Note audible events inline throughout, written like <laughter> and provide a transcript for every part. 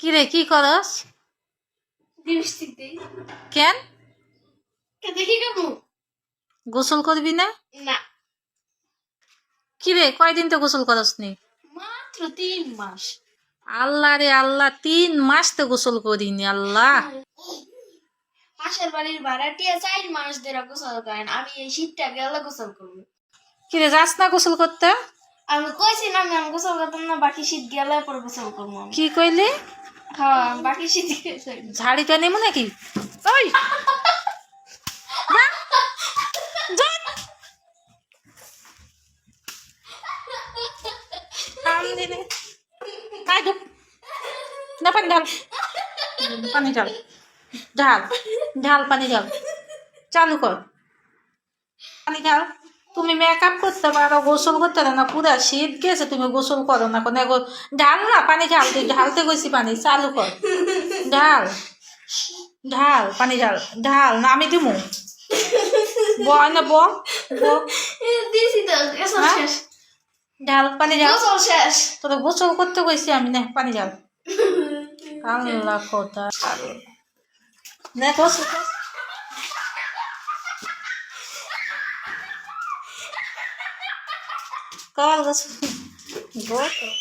কি রে কি করস কেন গোসল করবি না? না। কি রে কয়দিন তো গোসল করস নি মাত্র তিন মাস। আল্লাহ রে আল্লাহ তিন মাস তো গোসল করিনি আল্লাহ। পাশের বাড়ির ভাড়াটিয়া চার মাস ধরে গোসল করেন আমি এই শীতটা গেলে গোসল করব। কি রে যাস না গোসল করতে? আমি কইছি না আমি গোসল করতাম না বাকি শীত গেলে পরে গোসল করব কি কইলি? ঝাড়িটা নেব নাকি? ওই। না। পানি পানি ঢাল। ঢাল, পানি ঢাল। চালু কর। পানি ঢাল। তুমি মেকআপ করতে পারো গোসল করতে পারো না পুরা শীত গেছে তুমি গোসল করো না। কোনো ঢাল না পানি ঢাল তুই ঢালতে গেছি পানি চালু কর। ঢাল ঢাল পানি ঢাল ঢাল না আমি দিমু। ব না হ্যাঁ? ঢাল পানি ঢাল। শেষ। তোর গোসল করতে গেছি আমি না পানি ঢাল। <laughs> আল্লাহ না গোসল। কর। কর গোসল গোসল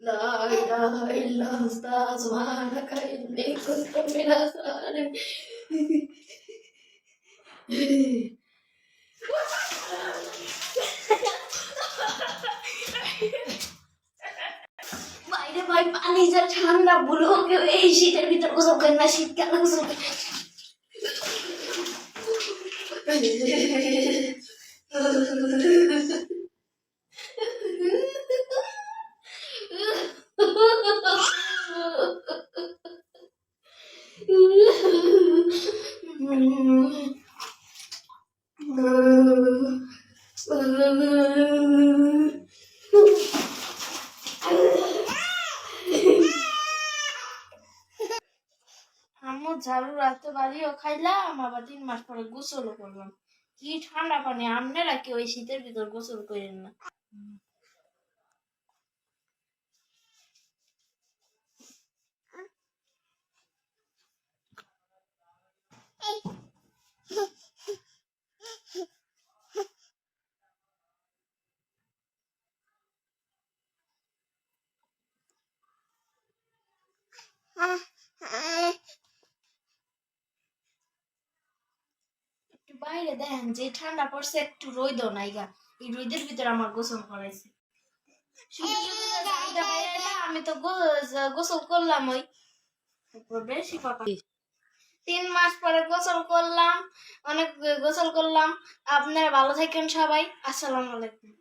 لا إله إلا أنت سبحانك إني كنت من الظالمين বাইরে ভাই পানি যা ঠান্ডা বলো কেউ এই শীতের ভিতর গোসল করে না শীতকালে গোসল করে আম্মু ঝাড়ু রাখতে পারিও খাইলাম আবার তিন মাস পরে গোসলও করলাম। কি ঠান্ডা পানি? আপনারা কি ওই শীতের ভিতর গোসল করেন না? একটু বাইরে দেখেন যে ঠান্ডা পড়ছে, একটু রোদ নাইগা এই রোদের ভিতরে আমার গোসল করাইছে। আমি তো গোসল করলাম ওই বেশি পাকা তিন মাস পরে গোসল করলাম, অনেক গোসল করলাম। আপনারা ভালো থাকেন সবাই। আসসালামু আলাইকুম।